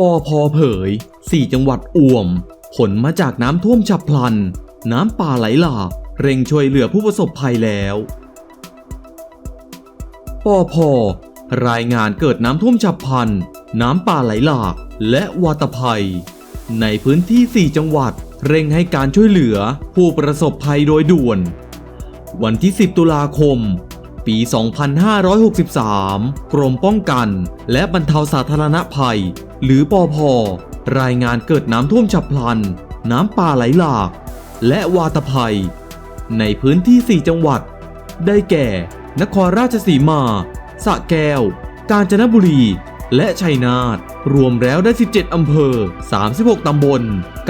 ปอพอเผย 4 จังหวัดอ่วม ผลมาจากน้ำท่วมฉับพลัน น้ำป่าไหลหลากเร่งช่วยเหลือผู้ประสบภัยแล้วปอพอรายงานเกิดน้ำท่วมฉับพลัน น้ำป่าไหลหลาก และวาตภัย ในพื้นที่ 4 จังหวัด เร่งให้การช่วยเหลือผู้ประสบภัยโดยด่วน วันที่ 10 ตุลาคม ปี 2563 กรมป้องกัน และบรรเทาสาธารณภัย หรือปอพรายงานเกิดน้ำท่วมฉับพลัน น้ำป่าไหลหลาก และวาตภัย ในพื้นที่ 4 จังหวัด ได้แก่ นครราชสีมาสระแก้ว กาญจนบุรี และชัยนาท รวมแล้วได้ 17 อำเภอ 36 ตำบล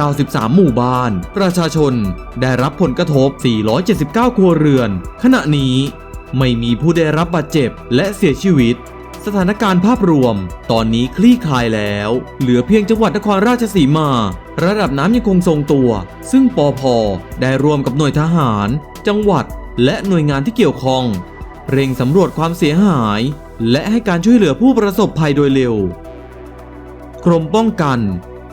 93 หมู่บ้าน ประชาชน ได้รับผลกระทบ 479 ครัวเรือน ขณะนี้ ไม่มีผู้ได้รับบาดเจ็บและเสียชีวิต สถานการณ์ภาพรวม ตอนนี้คลี่คลายแล้ว เหลือเพียงจังหวัดนครราชสีมา ระดับน้ำยังคงทรงตัว ซึ่งปอพได้ร่วมกับหน่วยทหาร จังหวัด และหน่วยงานที่เกี่ยวข้อง เร่งสำรวจความเสียหาย และให้การช่วยเหลือผู้ประสบภัยโดยเร็วกรมป้องกัน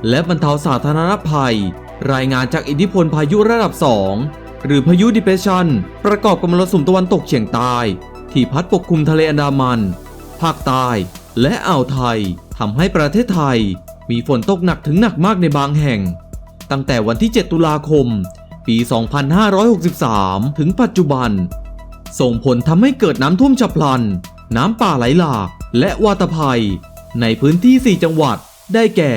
และบรรเทาสาธารณภัย รายงานจากอิทธิพลพายุระดับ2 หรือพายุดิเพชัน ประกอบกับมรสุมตะวันตกเฉียงใต้ที่พัดปกคลุมทะเลอันดามัน ภาคใต้ และอ่าวไทยทำให้ประเทศไทย มีฝนตกหนักถึงหนักมากในบางแห่ง ตั้งแต่วันที่ 7 ตุลาคม ปี 2563 ถึงปัจจุบัน ส่งผลทำให้เกิดน้ำท่วมฉับพลัน น้ำป่าไหลหลาก และวาตภัย ในพื้นที่ 4 จังหวัด ได้แก่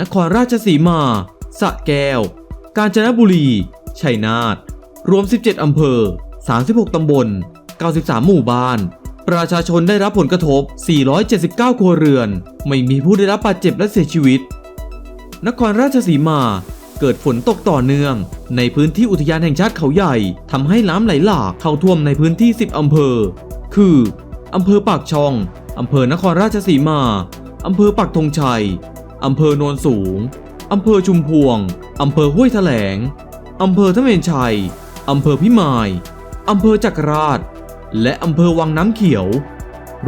นครราชสีมาสระแก้ว กาญจนบุรี ชัยนาท รวม 17 อำเภอ 36 ตำบล 93 หมู่บ้าน ประชาชนได้รับผลกระทบ 479 ครัวเรือน ไม่มีผู้ได้รับบาดเจ็บและเสียชีวิต นครราชสีมาเกิดฝนตกต่อเนื่อง ในพื้นที่อุทยานแห่งชาติเขาใหญ่ทำให้น้ำไหลหลากเข้าท่วมในพื้นที่ 10 อำเภอ คืออำเภอปากช่องอำเภอนครราชสีมาอำเภอปักธงชัยอำเภอโนนสูงอำเภอชุมพวงอำเภอห้วยแถลงอำเภอทะเมนชัย อำเภอพิมาย อำเภอจักรราช และอำเภอวังน้ำเขียว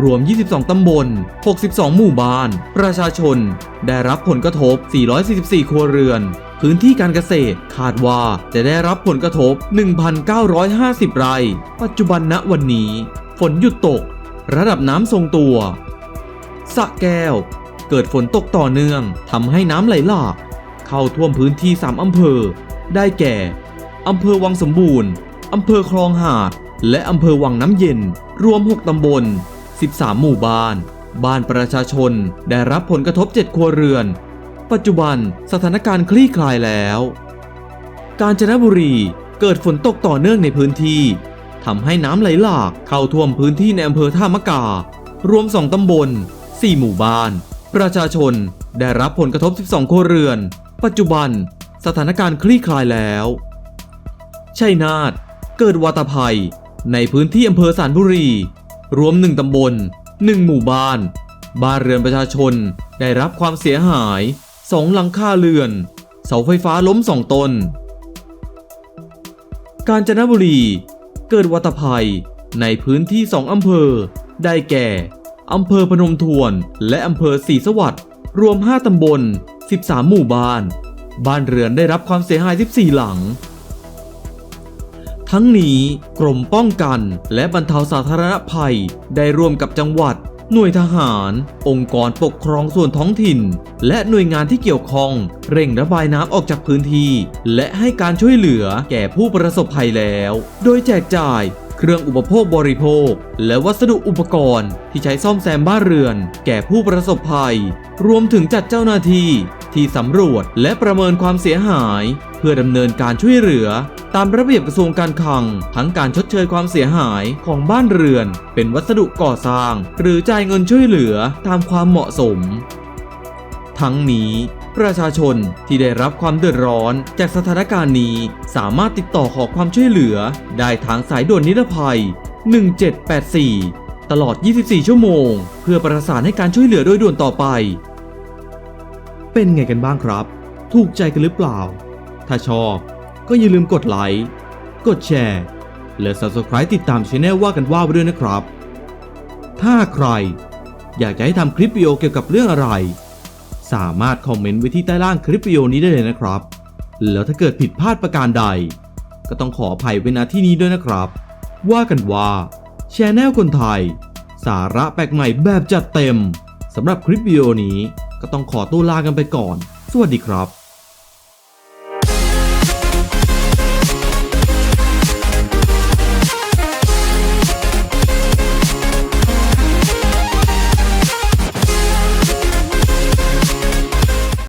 รวม 22 ตำบล 62 หมู่บ้าน ประชาชน ได้รับผลกระทบ 444 ครัวเรือน พื้นที่การเกษตรคาดว่าจะได้รับผลกระทบ 1,950 ไร่ ปัจจุบันณวันนี้ ฝนหยุดตก ระดับน้ำทรงตัวสะแก้ว เกิดฝนตกต่อเนื่องทำให้น้ำไหลหลาก เข้าท่วมพื้นที่ 3 อำเภอ ได้แก่ อำเภอวังสมบูรณ์ อำเภอคลองหาด และอำเภอวังน้ำเย็น รวม 6 ตำบล 13 หมู่บ้าน บ้านประชาชนได้รับผลกระทบ 7 ครัวเรือน ปัจจุบันสถานการณ์คลี่คลายแล้ว กาญจนบุรีเกิดฝนตกต่อเนื่องในพื้นที่ทำให้น้ำไหลหลากเข้าท่วมพื้นที่ในอำเภอท่ามะกา รวม 2 ตำบล 4 หมู่บ้าน ประชาชนได้รับผลกระทบ 12 ครัวเรือน ปัจจุบันสถานการณ์คลี่คลายแล้ว ชัยนาทเกิดวาตภัย ในพื้นที่อำเภอสารบุรี รวม1ตำบล1หมู่บ้าน บ้านเรือนประชาชนได้รับความเสียหาย2หลังคาเรือน เสาไฟฟ้าล้ม2ต้น กาญจนบุรีเกิดวัตภัย ในพื้นที่2อำเภอ ได้แก่อำเภอพนมทวน และอำเภอศรีสวัสดิ์รวม 5 ตำบล 13 หมู่บ้าน บ้านเรือนได้รับความเสียหาย 14 หลัง ทั้งนี้กรมป้องกัน และบรรเทาสาธารณภัย ได้ร่วมกับจังหวัด หน่วยทหาร องค์กรปกครองส่วนท้องถิ่น และหน่วยงานที่เกี่ยวข้อง เร่งระบายน้ำออกจากพื้นที่ และให้การช่วยเหลือแก่ผู้ประสบภัยแล้ว โดยแจกจ่ายเครื่องอุปโภคบริโภค และวัสดุอุปกรณ์ที่ใช้ซ่อมแซมบ้านเรือน แก่ผู้ประสบภัย รวมถึงจัดเจ้าหน้าที่ ที่สำรวจและประเมินความเสียหาย เพื่อดำเนินการช่วยเหลือ ตามระเบียบกระทรวงการคลัง ทั้งการชดเชยความเสียหายของบ้านเรือน เป็นวัสดุก่อสร้าง หรือจ่ายเงินช่วยเหลือตามความเหมาะสม ทั้งนี้ประชาชนที่ได้รับความเดือดร้อนจากสถานการณ์นี้สามารถติดต่อขอความช่วยเหลือ ได้ทางสายด่วนนิรภัย 1784 ตลอด 24 ชั่วโมง เพื่อประสานให้การช่วยเหลือโดยด่วนต่อไป เป็นไงกันบ้างครับ ถูกใจกันหรือเปล่า ถ้าชอบก็อย่าลืมกดไลค์ กดแชร์ และ Subscribe ติดตามช anel ว่ากันว่าไปด้วยนะครับ ถ้าใครอยากจะให้ทำคลิปวิดีโอเกี่ยวกับเรื่องอะไร สามารถคอมเมนต์ไว้ที่ใต้ล่างคลิปวิดีโอนี้ได้เลยนะครับ แล้วถ้าเกิดผิดพลาดประการใด ก็ต้องขออภัยไว้ณที่นี้ด้วยนะครับ ว่ากันว่าชแนลคนไทย สาระแปลกใหม่แบบจัดเต็มสำหรับคลิปวิดีโอนี้ ก็ต้องขอตัวลากันไปก่อน สวัสดีครับ